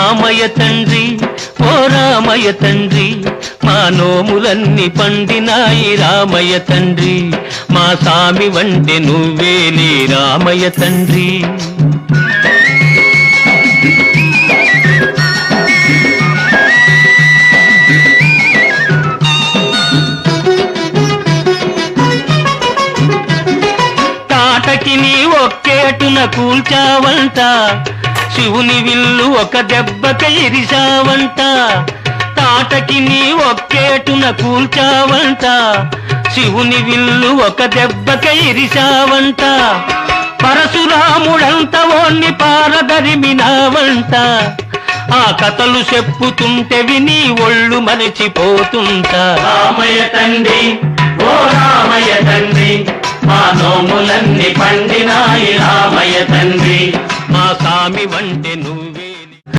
రామయ్య తండ్రి ఓ రామయ్య తండ్రి మా నోములన్నీ పండినాయి రామయ్య తండ్రి మా సామి వంటి నువ్వేలే రామయ్య తండ్రి. తాటకి నీ ఒక్కేటున కూల్చావంట శివుని విల్లు ఒక దెబ్బక ఇరిశావంట. తాటకి నీ ఒక్కేటున కూల్చావంట. శివుని విల్లు ఒక దెబ్బక ఇరిశావంట. పరశురాముడంత ఓన్ని పారదరిమినావంట. ఆ కథలు చెప్పుతుంటే విని ఒళ్ళు మరచిపోతుంట. రామయ్య తండ్రి ఓ రామయ్య తండ్రి మా నోములన్నీ పండి అంటే నువ్వే